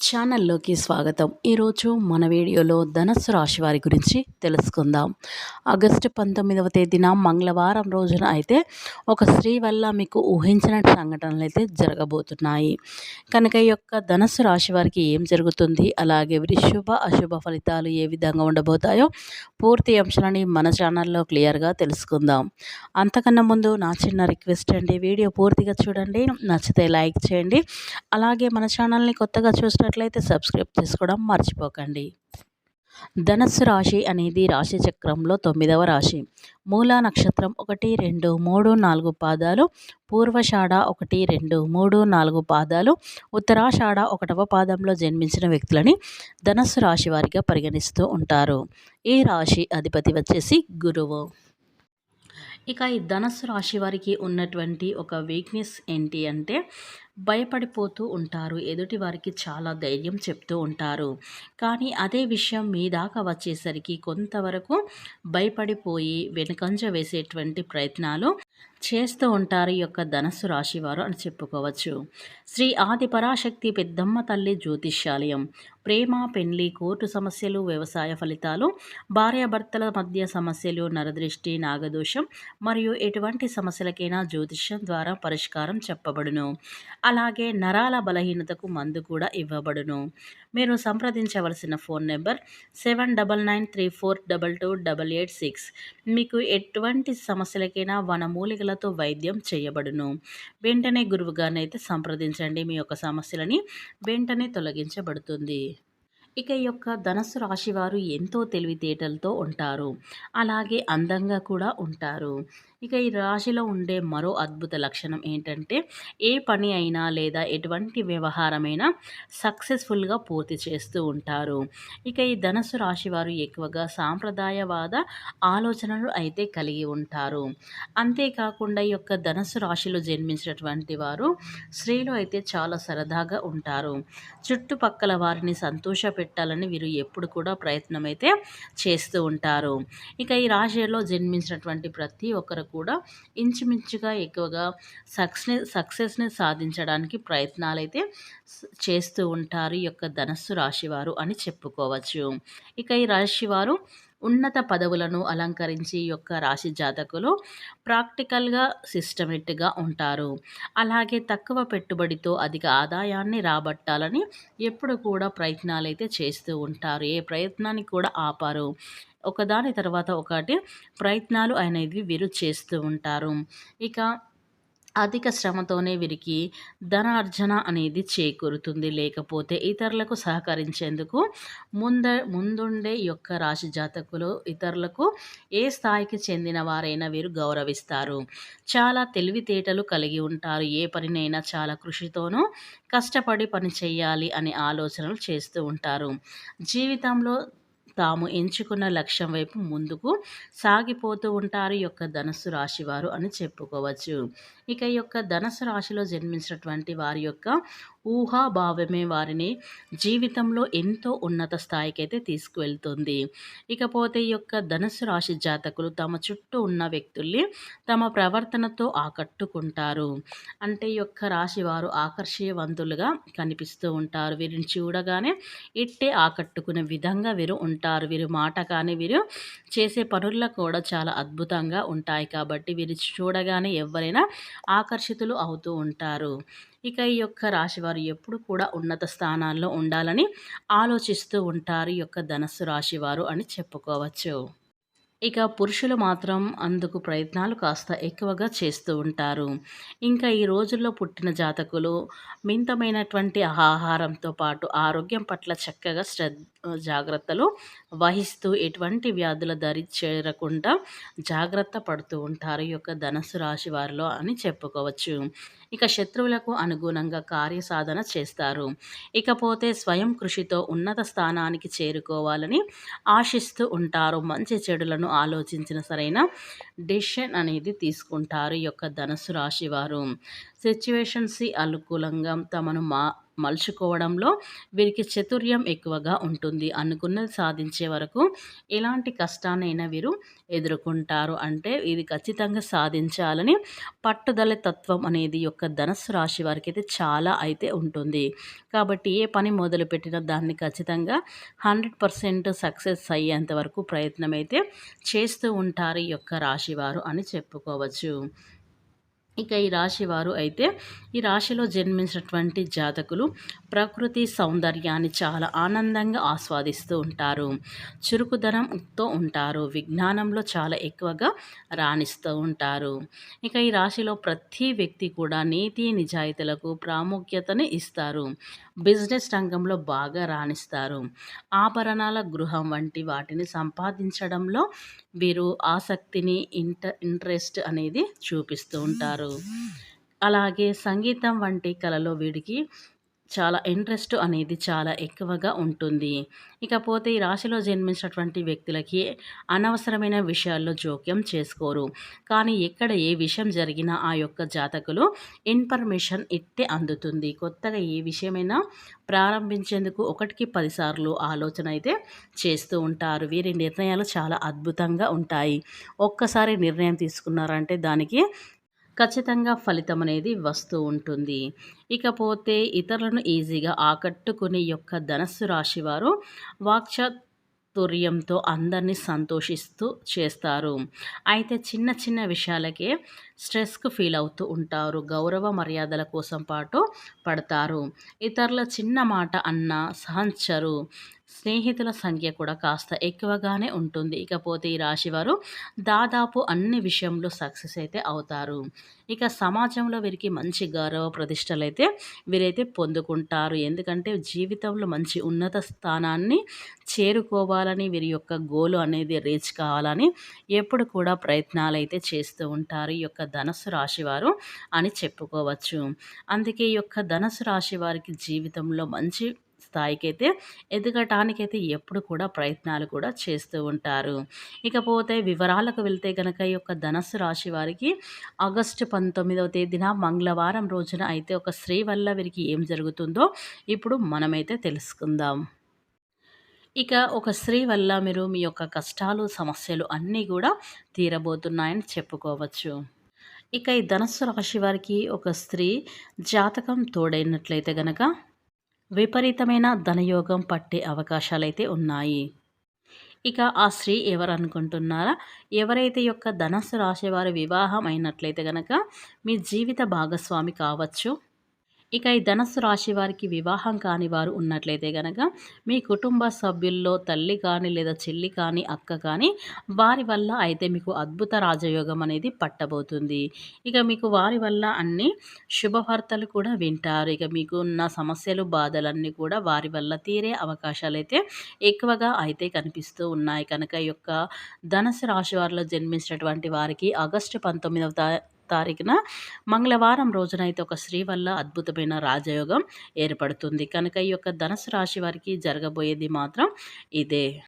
ఛానల్లోకి స్వాగతం. ఈరోజు మన వీడియోలో ధనస్సు రాశి వారి గురించి తెలుసుకుందాం. ఆగస్టు పంతొమ్మిదవ తేదీన మంగళవారం రోజున అయితే ఒక స్త్రీ వల్ల మీకు ఊహించిన సంఘటనలు అయితే జరగబోతున్నాయి. కనుక ఈ యొక్క ధనస్సు రాశి వారికి ఏం జరుగుతుంది? అలాగే వీరి శుభ అశుభ ఫలితాలు ఏ విధంగా ఉండబోతాయో పూర్తి అంశాలని మన ఛానల్లో క్లియర్గా తెలుసుకుందాం. అంతకన్నా ముందు నా చిన్న రిక్వెస్ట్ అండి వీడియో పూర్తిగా చూడండి నచ్చితే లైక్ చేయండి. అలాగే మన ఛానల్ని కొత్తగా చూసినట్లయితే సబ్స్క్రైబ్ చేసుకోవడం మర్చిపోకండి. ధనస్సు రాశి అనేది రాశి చక్రంలో తొమ్మిదవ రాశి. మూలా నక్షత్రం ఒకటి రెండు మూడు నాలుగు పాదాలు. పూర్వషాఢ ఒకటి రెండు మూడు నాలుగు పాదాలు. ఉత్తరాషాఢ ఒకటవ పాదంలో జన్మించిన వ్యక్తులని ధనస్సు రాశి వారిగా పరిగణిస్తూ ఉంటారు. ఈ రాశి అధిపతి వచ్చేసి గురువు. ఇక ఈ ధనస్సు రాశి వారికి ఉన్నటువంటి ఒక వీక్నెస్ ఏంటి అంటే భయపడిపోతూ ఉంటారు. ఎదుటి వారికి చాలా ధైర్యం చెప్తూ ఉంటారు. కానీ అదే విషయం మీ దాకా వచ్చేసరికి కొంతవరకు భయపడిపోయి వెనుకంజ వేసేటువంటి ప్రయత్నాలు చేస్తూ ఉంటారు ఈ యొక్క ధనస్సు రాశివారు అని చెప్పుకోవచ్చు. శ్రీ ఆది పరాశక్తి పెద్దమ్మ తల్లి జ్యోతిష్యాలయం. ప్రేమ పెళ్ళి కోర్టు సమస్యలు వ్యవసాయ ఫలితాలు భార్యాభర్తల మధ్య సమస్యలు నరదృష్టి నాగదోషం మరియు ఎటువంటి సమస్యలకైనా జ్యోతిష్యం ద్వారా పరిష్కారం చెప్పబడును. అలాగే నరాల బలహీనతకు మందు కూడా ఇవ్వబడును. మీరు సంప్రదించవలసిన phone number seven double nine three four double two double eight six. మీకు ఎటువంటి సమస్యలకైనా వనమూలికలతో వైద్యం చేయబడును. వెంటనే గురువుగారినైతే సంప్రదించండి. మీ యొక్క సమస్యలని వెంటనే తొలగించబడుతుంది. ఇక ఈ యొక్క ధనస్సు రాశివారు ఎంతో తెలివితేటలతో ఉంటారు. అలాగే అందంగా కూడా ఉంటారు. ఇక ఈ రాశిలో ఉండే మరో అద్భుత లక్షణం ఏంటంటే ఏ పని అయినా లేదా ఎటువంటి వ్యవహారమైనా సక్సెస్ఫుల్గా పూర్తి చేస్తూ ఉంటారు. ఇక ఈ ధనస్సు రాశి వారు ఎక్కువగా సాంప్రదాయవాద ఆలోచనలు అయితే కలిగి ఉంటారు. అంతేకాకుండా ఈ యొక్క ధనస్సు రాశిలో జన్మించినటువంటి వారు స్త్రీలు అయితే చాలా సరదాగా ఉంటారు. చుట్టుపక్కల వారిని సంతోష పెట్టాలని వీరు ఎప్పుడు కూడా ప్రయత్నం అయితే చేస్తూ ఉంటారు. ఇక ఈ రాశిలో జన్మించినటువంటి ప్రతి ఒక్కరు కూడా ఇంచుమించుగా ఎక్కువగా సక్సెస్ సక్సెస్ని సాధించడానికి ప్రయత్నాలు అయితే చేస్తూ ఉంటారు ఈ యొక్క ధనస్సు రాశివారు అని చెప్పుకోవచ్చు. ఇక ఈ రాశివారు ఉన్నత పదవులను అలంకరించి యొక్క రాశి జాతకులు ప్రాక్టికల్గా సిస్టమేటిక్గా ఉంటారు. అలాగే తక్కువ పెట్టుబడితో అధిక ఆదాయాన్ని రాబట్టాలని ఎప్పుడు కూడా ప్రయత్నాలు అయితే చేస్తూ ఉంటారు. ఏ ప్రయత్నాన్ని కూడా ఆపారు. ఒకదాని తర్వాత ఒకటి ప్రయత్నాలు అనేది వీరు చేస్తూ ఉంటారు. ఇక అధిక శ్రమతోనే వీరికి ధనార్జన అనేది చేకూరుతుంది. లేకపోతే ఇతరులకు సహకరించేందుకు ముంద ముందుండే యొక్క రాశి జాతకులు ఇతరులకు ఏ స్థాయికి చెందిన వారైనా వీరు గౌరవిస్తారు. చాలా తెలివితేటలు కలిగి ఉంటారు. ఏ పనినైనా చాలా కృషితోనూ కష్టపడి పని చేయాలి అనే ఆలోచనలు చేస్తూ ఉంటారు. జీవితంలో తాము ఎంచుకున్న లక్ష్యం వైపు ముందుకు సాగిపోతూ ఉంటారు ఈ యొక్క ధనస్సు రాశివారు అని చెప్పుకోవచ్చు. ఇక యొక్క ధనస్సు రాశిలో జన్మించినటువంటి వారి యొక్క ఊహాభావమే వారిని జీవితంలో ఎంతో ఉన్నత స్థాయికి అయితే తీసుకువెళ్తుంది. ఇకపోతే ఈ యొక్క ధనుసు రాశి జాతకులు తమ చుట్టూ ఉన్న వ్యక్తుల్ని తమ ప్రవర్తనతో ఆకట్టుకుంటారు. అంటే ఈ యొక్క రాశి వారు ఆకర్షణీయవంతులుగా కనిపిస్తూ ఉంటారు. వీరిని చూడగానే ఇట్టే ఆకట్టుకునే విధంగా వీరు ఉంటారు. వీరి మాట కానీ వీరు చేసే పనుల్లో కూడా చాలా అద్భుతంగా ఉంటాయి. కాబట్టి వీరు చూడగానే ఎవరైనా ఆకర్షితులు అవుతూ ఉంటారు. ఇక ఈ యొక్క రాశివారు ఎప్పుడు కూడా ఉన్నత స్థానాల్లో ఉండాలని ఆలోచిస్తూ ఉంటారు ఈ యొక్క ధనస్సు రాశివారు అని చెప్పుకోవచ్చు. ఇక పురుషులు మాత్రం అందుకు ప్రయత్నాలు కాస్త ఎక్కువగా చేస్తూ ఉంటారు. ఇంకా ఈ రోజుల్లో పుట్టిన జాతకులు మింతమైనటువంటి ఆహారంతో పాటు ఆరోగ్యం పట్ల చక్కగా శ్రద్ధ జాగ్రత్తలు వహిస్తూ ఎటువంటి వ్యాధుల దరి చేరకుండా జాగ్రత్త పడుతూ ఉంటారు ఈ యొక్క ధనస్సు రాశి వారిలో అని చెప్పుకోవచ్చు. ఇక శత్రువులకు అనుగుణంగా కార్యసాధన చేస్తారు. ఇకపోతే స్వయం కృషితో ఉన్నత స్థానానికి చేరుకోవాలని ఆశిస్తూ ఉంటారు. మంచి చెడులను ఆలోచించిన సరైన డెసిషన్ అనేది తీసుకుంటారు ఈ యొక్క ధనస్సు రాశి వారు. సిచ్యువేషన్స్ అనుకూలంగా తమను మా మలుచుకోవడంలో వీరికి చతుర్యం ఎక్కువగా ఉంటుంది. అనుకున్నది సాధించే వరకు ఎలాంటి కష్టాన్నైనా వీరు ఎదుర్కొంటారు. అంటే ఇది ఖచ్చితంగా సాధించాలని పట్టుదల తత్వం అనేది యొక్క ధనస్సు రాశి వారికి అయితే చాలా అయితే ఉంటుంది. కాబట్టి ఏ పని మొదలుపెట్టినా దాన్ని ఖచ్చితంగా హండ్రెడ్ పర్సెంట్ సక్సెస్ అయ్యేంత వరకు ప్రయత్నం అయితే చేస్తూ ఉంటారు ఈ యొక్క రాశివారు అని చెప్పుకోవచ్చు. ఇక ఈ రాశి వారు అయితే ఈ రాశిలో జన్మించినటువంటి జాతకులు ప్రకృతి సౌందర్యాన్ని చాలా ఆనందంగా ఆస్వాదిస్తూ ఉంటారు. చురుకుదనంతో ఉంటారు. విజ్ఞానంలో చాలా ఎక్కువగా రాణిస్తూ ఉంటారు. ఇక ఈ రాశిలో ప్రతి వ్యక్తి కూడా నీతి నిజాయితీలకు ప్రాముఖ్యతని ఇస్తారు. బిజినెస్ రంగంలో బాగా రాణిస్తారు. ఆభరణాల గృహం వంటి వాటిని సంపాదించడంలో వీరు ఆసక్తిని ఇంట ఇంట్రెస్ట్ అనేది చూపిస్తూ ఉంటారు. అలాగే సంగీతం వంటి కళలో వీడికి చాలా ఇంట్రెస్ట్ అనేది చాలా ఎక్కువగా ఉంటుంది. ఇకపోతే ఈ రాశిలో జన్మించినటువంటి వ్యక్తులకి అనవసరమైన విషయాల్లో జోక్యం చేసుకోరు. కానీ ఎక్కడ ఏ విషయం జరిగినా ఆ యొక్క జాతకులు ఇన్ఫర్మేషన్ ఇట్టే అందుతుంది. కొత్తగా ఏ విషయమైనా ప్రారంభించేందుకు ఒకటికి పదిసార్లు ఆలోచన అయితే చేస్తూ ఉంటారు. వీరి నిర్ణయాలు చాలా అద్భుతంగా ఉంటాయి. ఒక్కసారి నిర్ణయం తీసుకున్నారంటే దానికి ఖచ్చితంగా ఫలితం అనేది వస్తూ ఉంటుంది. ఇకపోతే ఇతరులను ఈజీగా ఆకట్టుకునే యొక్క ధనస్సు రాశివారు వారు వాక్చాతుర్యంతో అందరినీ సంతోషిస్తూ చేస్తారు. అయితే చిన్న చిన్న విషయాలకే స్ట్రెస్కు ఫీల్ అవుతూ ఉంటారు. గౌరవ మర్యాదల కోసం పాటు పడతారు. ఇతరుల చిన్న మాట అన్న సహంచరు. స్నేహితుల సంఖ్య కూడా కాస్త ఎక్కువగానే ఉంటుంది. ఇకపోతే ఈ రాశివారు దాదాపు అన్ని విషయంలో సక్సెస్ అయితే అవుతారు. ఇక సమాజంలో వీరికి మంచి గౌరవ ప్రతిష్టలు అయితే వీరైతే పొందుకుంటారు. ఎందుకంటే జీవితంలో మంచి ఉన్నత స్థానాన్ని చేరుకోవాలని వీరి యొక్క గోలు అనేది రీచ్ కావాలని ఎప్పుడు కూడా ప్రయత్నాలు అయితే చేస్తూ ఉంటారు. ఈ యొక్క ధనస్సు రాశివారు అని చెప్పుకోవచ్చు. అందుకే ఈ యొక్క ధనస్సు రాశి వారికి జీవితంలో మంచి స్థాయికైతే ఎదగటానికైతే ఎప్పుడు కూడా ప్రయత్నాలు కూడా చేస్తూ ఉంటారు. ఇకపోతే వివరాలకు వెళ్తే కనుక ఈ యొక్క ధనస్సు రాశి వారికి ఆగస్టు పంతొమ్మిదవ తేదీన మంగళవారం రోజున అయితే ఒక స్త్రీ వల్ల వీరికి ఏం జరుగుతుందో ఇప్పుడు మనమైతే తెలుసుకుందాం. ఇక ఒక స్త్రీ వల్ల మీరు మీ యొక్క కష్టాలు సమస్యలు అన్నీ కూడా తీరబోతున్నాయని చెప్పుకోవచ్చు. ఇక ఈ ధనస్సు రాశి వారికి ఒక స్త్రీ జాతకం తోడైనట్లయితే గనక విపరీతమైన ధనయోగం పట్టే అవకాశాలైతే ఉన్నాయి. ఇక ఆ స్త్రీ ఎవరు అనుకుంటున్నారా ఎవరైతే యొక్క ధనస్సు రాశి వారి వివాహం అయినట్లయితే కనుక మీ జీవిత భాగస్వామి కావచ్చు. ఇక ఈ ధనస్సు రాశి వారికి వివాహం కాని వారు ఉన్నట్లయితే కనుక మీ కుటుంబ సభ్యుల్లో తల్లి కానీ లేదా చెల్లి కానీ అక్క కానీ వారి వల్ల అయితే మీకు అద్భుత రాజయోగం అనేది పట్టబోతుంది. ఇక మీకు వారి వల్ల అన్ని శుభవార్తలు కూడా వింటారు. ఇక మీకు ఉన్న సమస్యలు బాధలన్నీ కూడా వారి వల్ల తీరే అవకాశాలు అయితే ఎక్కువగా అయితే కనిపిస్తూ ఉన్నాయి. కనుక ఈ యొక్క ధనస్సు రాశి వారిలో జన్మించినటువంటి వారికి ఆగస్టు పంతొమ్మిదవ తారీఖున మంగళవారం రోజున అయితే ఒక స్త్రీ వల్ల అద్భుతమైన రాజయోగం ఏర్పడుతుంది. కనుక ఈ యొక్క ధనుసు రాశి వారికి జరగబోయేది మాత్రం ఇదే.